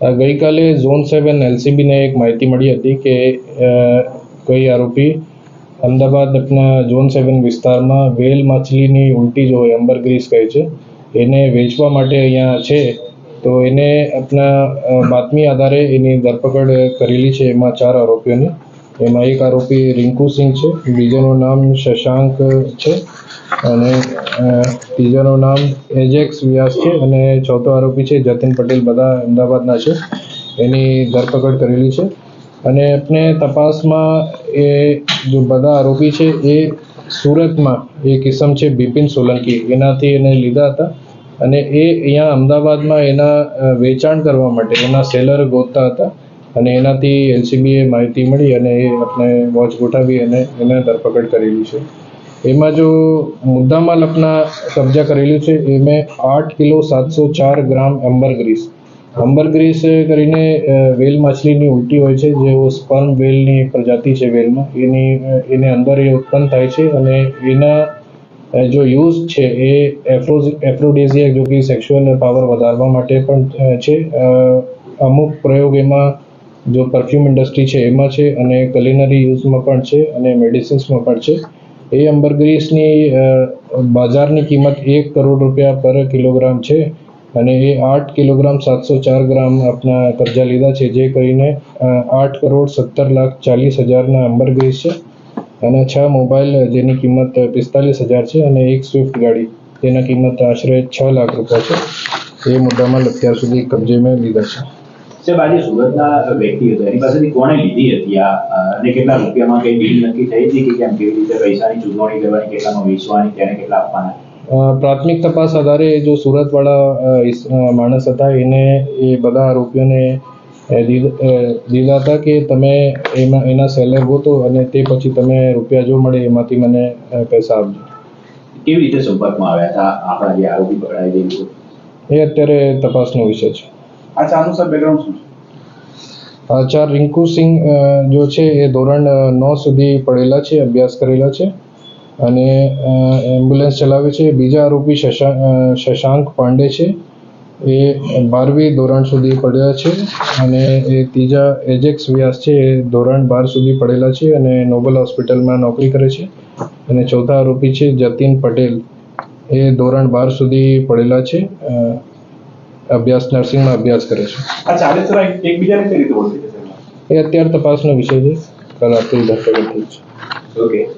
ગઈકાલે ઝોન સેવન એલસીબીને એક માહિતી મળી હતી કે કોઈ આરોપી અમદાવાદ આપણા ઝોન સેવન વિસ્તારમાં વેલ માછલીની ઉલટી જો હોય અંબરગ્રીસ કહે છે, એને વેચવા માટે અહીંયા છે, તો એને આપણા બાતમી આધારે એની ધરપકડ કરેલી છે એમાં ચાર આરોપીઓની. એમાં એક આરોપી રિંકુસિંહ છે. બીજાનું નામ શશાંક છે. અને ત્રીજાનું નામ એજેક્સ વ્યાસ છે અને ચોથો આરોપી છે જતીન પટેલ. બધા અમદાવાદના છે. એની ધરપકડ કરેલી છે. અને આપણે તપાસમાં એ જો બધા આરોપી છે એ સુરતમાં એક કિસમ છે બિપિન સોલંકી. એનાથી એને લીધા હતા. અને એ અહીંયા અમદાવાદમાં એના વેચાણ કરવા માટે એના સેલર ગોતતા હતા. અને એનાથી એલસીબીએ માહિતી મળી અને એ આપણે વોચ ગોઠવી અને એને ધરપકડ કરેલી છે. એમાં જો મુદ્દામાલ આપના કબજા કરેલું છે એ મેં આઠ કિલો સાતસો ચાર ગ્રામ એમ્બરગ્રીસ અમ્બરગ્રીસ કરીને વેલ માછલીની ઉલટી હોય છે જે સ્પર્મ વેલની પ્રજાતિ છે વેલમાં, એની એની એને અંદર એ ઉત્પન્ન થાય છે અને એના જો યુઝ છે એ એફ્રોઝ, એફ્રોડેઝિયા જો કે સેક્સ્યુઅલ પાવર વધારવા માટે પણ છે. અમુક પ્રયોગ એમાં જો પરફ્યુમ ઇન્ડસ્ટ્રી છે, એમાં છે અને કલિનરી યુઝમાં પણ છે અને મેડિસિન્સમાં પણ છે. એ અંબરગ્રીસની બજારની કિંમત એક કરોડ રૂપિયા પર કિલોગ્રામ છે અને એ આઠ કિલોગ્રામ સાતસો ચાર ગ્રામ આપના કબજા લીધા છે, જે કરીને આઠ કરોડ સત્તર લાખ ચાલીસ હજારના અંબરગ્રીસ છે અને છ મોબાઈલ, જેની કિંમત પિસ્તાલીસ હજાર છે અને એક સ્વિફ્ટ ગાડી, જેના કિંમત આશરે છ લાખ રૂપિયા છે. એ મુદ્દામાં અત્યાર સુધી કબજે મેં લીધા છે. સાહેબ આજે સુરતના વ્યક્તિ હતો. એની પાસેથી કોણે લીધી હતી આ? અને કેટલા રૂપિયામાં કઈ બિલ નક્કી થઈ હતી કે કેમ કેવી રીતે પૈસાની ચૂકવણી કરવાની કેટલામાં વેચવાની તેને કેટલા આપવાના? પ્રાથમિક તપાસ આધારે જો સુરતવાળા માણસ હતા એને એ બધા આરોપીઓને દીધ- હતા કે તમે એમાં એના સેલર ગોતો અને તે પછી તમે રૂપિયા જો મળે એમાંથી મને પૈસા આપજો. કેવી રીતે સંપર્કમાં આવ્યા હતા? આપણા જે આરોપી પકડાઈ ગયું લોકો? એ અત્યારે તપાસનો વિષય છે. આ ચાનું સર બેકગ્રાઉન્ડ શું છે? આ ચાર રિંકુ સિંહ જો છે એ ધોરણ નવ સુધી પડેલા છે, અભ્યાસ કરેલા છે. અને એમ્બ્યુલન્સ ચલાવે છે. બીજા આરોપી શશા શશાંક પાંડે છે. એ બારમી ધોરણ સુધી પડ્યા છે અને એ ત્રીજા એજેક્સ વ્યાસ છે, એ ધોરણ બાર સુધી પડેલા છે અને નોબલ હોસ્પિટલમાં નોકરી કરે છે. અને ચોથા આરોપી છે જતીન પટેલ. એ ધોરણ બાર સુધી પડેલા છે. અભ્યાસ નર્સિંગમાં અભ્યાસ કરે છે. આ ચારે સર એકબીજાને કઈ રીતે ઓળખે છે? એ અત્યારે તપાસનો વિષય છે. કાલ રાત્રે ધરપકડ થઈ છે. ઓકે